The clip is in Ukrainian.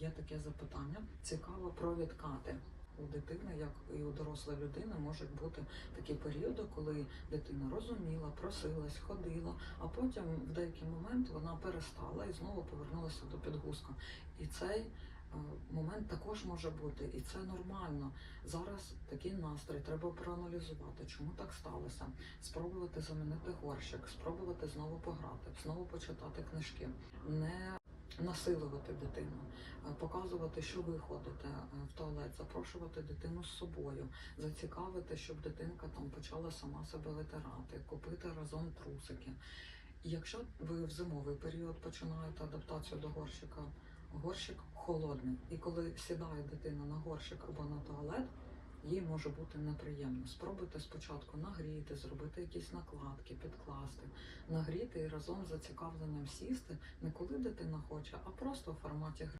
є таке запитання. Цікаво про відкати. У дитини, як і у дорослої людини, можуть бути такі періоди, коли дитина розуміла, просилась, ходила, а потім в деякий момент вона перестала і знову повернулася до підгузка. І цей е, момент також може бути, і це нормально. Зараз такий настрій, треба проаналізувати, чому так сталося, спробувати замінити горщик, спробувати знову пограти, знову почитати книжки, не насилувати дитину, е, показувати, що ви ходите е, в туалет, запрошувати дитину з собою, зацікавити, щоб дитинка там почала сама себе витирати, купити разом трусики. Якщо ви в зимовий період починаєте адаптацію до горщика, горщик холодний, і коли сідає дитина на горщик або на туалет, їй може бути неприємно. Спробуйте спочатку нагріти, зробити якісь накладки, підкласти, нагріти і разом з зацікавленням сісти, не коли дитина хоче, а просто в форматі гри.